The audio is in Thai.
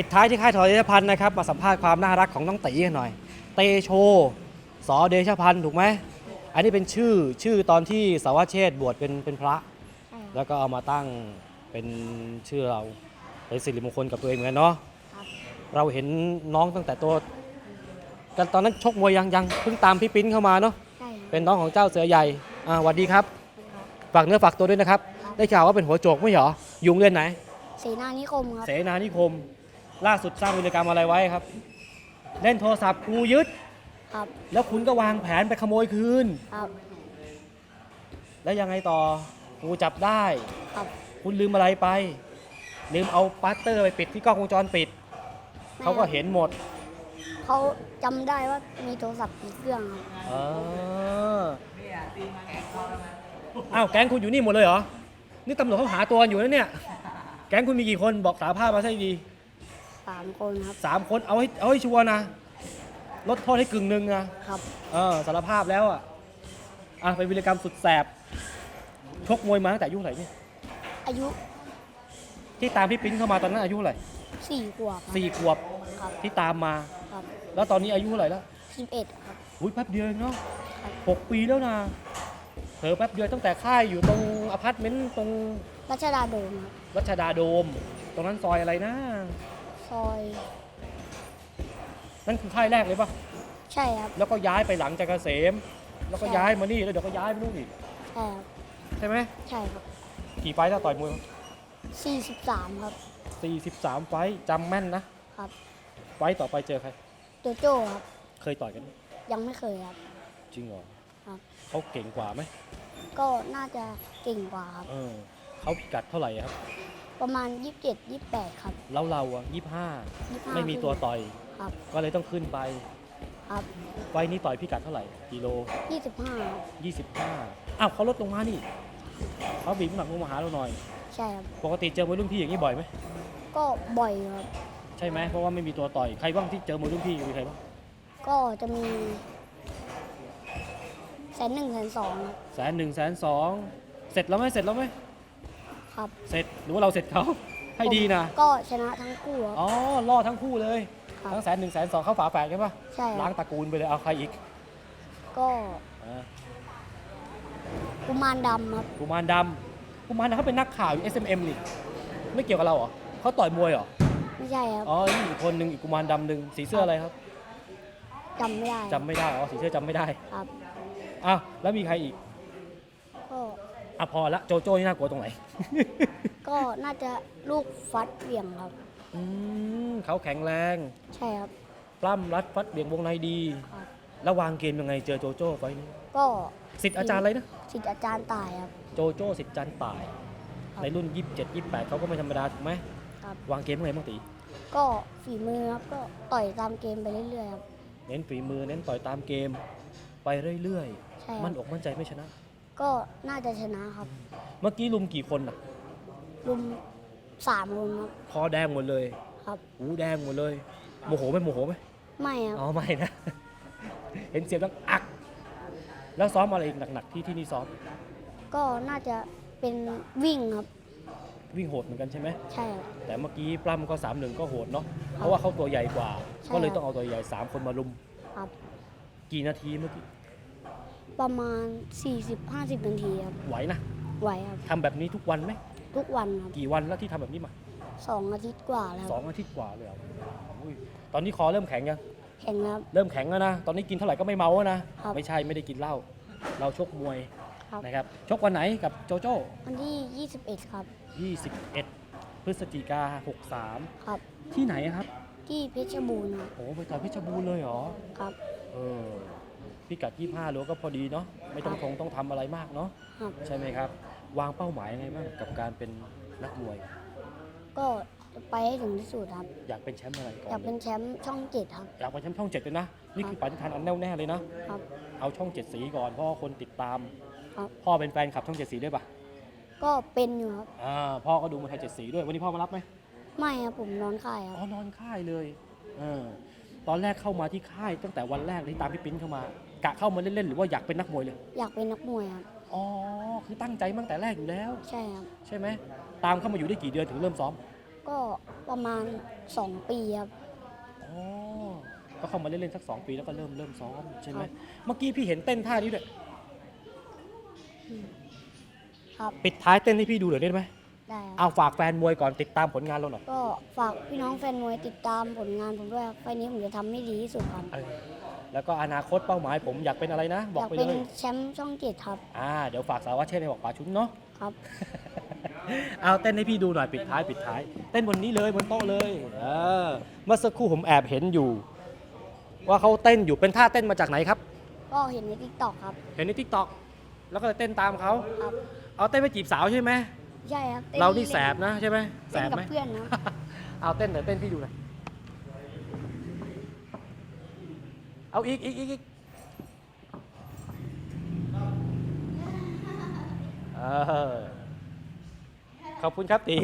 ปิดท้ายที่ค่ายทอยเดชพันธ์นะครับมาสัมภาษณ์ความน่ารักของน้องตีกันหน่อย เตโชสอเดชพันธ์ถูกไหมอันนี้เป็นชื่อชื่อตอนที่สาวเชษฐ์บวชเป็นเป็นพระใช่แล้วก็เอามาตั้งเป็นชื่อเราเป็นสิริมงคลกับตัวเองเหมือนกันเนาะครับ เราเห็นน้องตั้งแต่ตัวกันตอนนั้นชกมวยยังยังเพิ่งตามพี่ปิ้นเข้ามาเนาะใช่ครับเป็นน้องของเจ้าเสือใหญ่อ่าสวัสดีครับฝากเนื้อฝากตัวด้วยนะครับ ได้ข่าวว่าเป็นหัวโจกไม่เหรอยุงเล่นไหน เสนานิคมครับเสนานิคม ล่าสุดสร้างวิรกรรมอะไรไว้ครับ เล่นโทรศัพท์กูยึด ครับ แล้วคุณก็วางแผนไปขโมยคืน ครับ แล้วยังไงต่อกูจับได้ ครับ คุณลืมอะไรไป ลืมเอาปัตเตอร์ไปปิดที่กล้องวงจรปิดเขาก็เห็นหมดเขาจำได้ว่ามีโทรศัพท์กี่เครื่องครับเอออ้าวแก๊งคุณอยู่นี่หมดเลยเหรอ นี่ตำรวจเขาหาตัวกันอยู่นะเนี่ย แก๊งคุณมีกี่คนบอกสาภาพมาใช่ดี สามคนครับ สามคนเอาให้เอาให้ชัวร์นะลดโทษให้กึ่งหนึ่งนะครับเออสารภาพแล้วอะอะเป็นวิรกรรมสุดแสบชกมวยมาตั้งแต่อายุเท่าไหร่เนี่ยอายุที่ตามพี่ปิ้นเข้ามาตอนนั้นอายุเท่าไหร่สี่ขวบครับสี่ขวบครับที่ตามมา ครับแล้วตอนนี้อายุเท่าไหร่แล้วสิบเอ็ดครับ อุ้ยแป๊บเดียวเองเนาะครับ หกปีแล้วนะเผลอแป๊บเดียวตั้งแต่ค่ายอยู่ตรงอพาร์ตเมนต์ตรงรัชดาโดมครับรัชดาโดม ตรงนั้นซอยอะไรนะ ซอย นั่นคือค่ายแรกเลยปะใช่ครับแล้วก็ย้ายไปหลังจากเกษม แล้วก็ใช่ย้ายมานี่แล้วเดี๋ยวก็ย้ายไปนู่นอีก ใช่ครับใช่ไหม ใช่ครับกี่ไฟต์ถ้าต่อยมวย สี่สิบสามครับ 43 ไฟต์จำแม่นนะ ครับ ไฟต์ต่อไปเจอใคร โจโจ้ครับ เคยต่อยกันไหมยังไม่เคยครับ จริงเหรอครับ เขาเก่งกว่าไหมก็น่าจะเก่งกว่าครับ เออเขาพิกัดเท่าไหร่ครับ ประมาณยี่สิบเจ็ดยี่สิบแปดครับ แล้วเราอะยี่สิบ25ห้าไม่มีตัวต่อย ครับก็เลยต้องขึ้นไป ครับไฟต์นี้ต่อยพิกัดเท่าไหร่กิโลยี่สิบห้า25 อ้าวเขาลดลงมานี่เขาบีบน้ำหนักลงมาหาเราหน่อย ใช่ครับ ปกติเจอมวยรุ่นพี่อย่างนี้บ่อยไหมก็บ่อยครับ ใช่ไหมเพราะว่าไม่มีตัวต่อยใครบ้างที่เจอมวยรุ่นพี่มีใครบ้างก็จะมีแสนหนึ่งแสนสองครับแสนหนึ่งแสนสองเสร็จแล้วไหมเสร็จแล้วไหม ครับ เสร็จหรือว่าเราเสร็จเขา ให้ดีนะ ก็ชนะทั้งคู่ครับ อ๋อรอดทั้งคู่เลย ครับทั้งแสนหนึ่งแสนสองเข้าฝาแฝดใช่ปะใช่คล้ารังบตระกูลไปเลยเอาใครอีกก็อ่ากุมารดำครับ กุมารดำกุมารดำเขาเป็นนักข่าวอยู่ SMM นี่ไม่เกี่ยวกับเราเหรอเขาต่อยมวยเหรอ ไม่ใช่ครับอ๋อนี่อีกคนหนึ่งอีกกุมารดำหนึ่งสีเสื้ออะไรครับจำไม่ได้จำไม่ได้อ๋อสีเสื้อจำไม่ได้ครับ อ้าวแล้วมีใครอีกก็ อะพอละโจโจ้นี่น่ากลัวตรงไหน ก็น่าจะลูกฟัดเหวี่ยงครับ อืมเขาแข็งแรง ใช่ครับ ปล้ำรัดฟัดเบี่ยงวงในดี ครับแล้ววางเกมยังไงเจอโจโจ้ไฟล์นี้ก็สิทธิ์อาจารย์อะไรนะ สิทธิ์อาจารย์ตายครับ โจโจ้สิทธิ์จันป่าย ครับในรุ่น 27 28เขาก็ไม่ธรรมดาถูกไหมครับ วางเกมยังไงบ้างตีก็ฝีมือครับก็ต่อยตามเกมไปเรื่อยๆครับ เน้นฝีมือเน้นต่อยตามเกม ไปเรื่อยใช่ๆคมั่รันบอกมั่นใจไม่ชนะ ก็น่าจะชนะครับ เมื่อกี้ลุมกี่คนอะรุมสามรุมครับ คอแดงหมดเลยครับ หูแดงหมดเลย โมโหไหมโมโหไหมไม่ครับ อ๋อไม่นะ เห็นเสียงดังอัก แล้วซ้อมอะไรอีกหนักๆที่ที่นี่ซ้อม ก็น่าจะเป็นวิ่งครับ วิ่งโหดเหมือนกันใช่ไหม ใช่ครับ แต่เมื่อกี้ปล้ำก็3ามหนึ่งก็โหดเนาะ เพราะว่าเขาตัวใหญ่กว่า ใช่ ก็เลยต้องเอาตัวใหญ่3คนมาลุม ครับ กี่นาทีเมื่อกี้ ประมาณ 40-50 นาทีครับ ไหวนะไหวครับ ทำแบบนี้ทุกวันไหมทุกวันครับกี่วันแล้วที่ทำแบบนี้มาสองอาทิตย์กว่าแล้วสองอาทิตย์กว่าเลยเหรออุ้ยตอนนี้คอเริ่มแข็งยังแข่งแล้วเริ่มแข็งแล้วนะตอนนี้กินเท่าไหร่ก็ไม่เมาแล้วนะครับ ไม่ใช่ไม่ได้กินเหล้าเราชกมวยครับ นะครับชกวันไหนกับโจโจ้วันที่ 21 ครับ 21 พฤศจิกาครับ 63 ที่ไหนครับที่เพชรบูรณ์ครับโอ้ไปต่อยเพชรบูรณ์เลยเหรอ ครับ เออ พิกัด 25โลก็พอดีเนาะไม่ต้องครับคงต้องทำอะไรมากเนาะครับ ใช่ไหมครับ วางเป้าหมายยังไงบ้างกับการเป็นนักมวย ก็จะไปให้ถึงที่สุดครับ อยากเป็นแชมป์อะไรก่อนอยากเป็นแชมป์ช่องเจ็ดครับ อยากเป็นแชมป์ช่องเจ็ดเลยนะนี่คือปฏิทานอันแน่วแน่เลยนะครับ เอาช่องเจ็ดสีก่อนเพราะว่าคนติดตาม ครับ พ่อเป็นแฟนคลับช่องเจ็ดสีด้วยปะก็เป็นอยู่ครับ อ่าพ่อก็ดูมาไทยเจ็ดสีด้วยวันนี้พ่อมารับไหมไม่ครับผมนอนค่ายคอ๋รับอนอนค่ายเลยเออ ตอนแรกเข้ามาที่ค่ายตั้งแต่วันแรกที่ตามพี่ปิ้นเข้ามากะเข้ามาเล่นๆหรือว่าอยากเป็นนักมวยเลย อยากเป็นนักมวยครับ อ๋อคือตั้งใจมาตั้งแต่แรกอยู่แล้ว ใช่ครับ ใช่ไหมตามเข้ามาอยู่ได้กี่เดือนถึงเริ่มซ้อมก็ประมาณ 2 ปีครับ อ๋อก็เข้ามาเล่นๆสักสองปีแล้วก็เริ่มเริ่มซ้อมใช่ไหมครับ เมื่อกี้พี่เห็นเต้นท่านี้ด้วยครับ ปิดท้ายเต้นให้พี่ดูหน่อยได้ไหม ได้ครับ เอาฝากแฟนมวยก่อนติดตามผลงานเราหน่อยก็ฝากพี่น้องแฟนมวยติดตามผลงานผมด้วยครับไฟล์นี้ผมจะทำให้ดีที่สุดครับ เออแล้วก็อนาคตเป้าหมายผมอยากเป็นอะไรนะ บอยอากกไปเป็นเลยแชมป์ช่องเจ็ดครับ อ่าเดี๋ยวฝากสารวัตรเช่นให้บอกป่าชุนเนาะ ครับ เอาเต้นให้พี่ดูหน่อยปิดท้ายปิดท้าย เต้นบนนี้เลยบนโต๊ะเลยเออเมื่อสักครู่ผมแอบเห็นอยู่ ว่าเขาเต้นอยู่เป็นท่าเต้นมาจากไหนครับ ก็เห็นในทิกตอกครับ เห็นในทิกตอกแล้วก็เลยเต้นตามเขาครับ เอาเต้นไปจีบสาวใช่ไหม ใช่ครับต้เรานี่แสบนะใช่ไหมแสเต้นบกับไหม เพื่อนนะเอาเต้นเดี๋ยวเต้นพี่ดูหน่อย เอาอีกอีกอีกอีกเออขอบคุณครับตี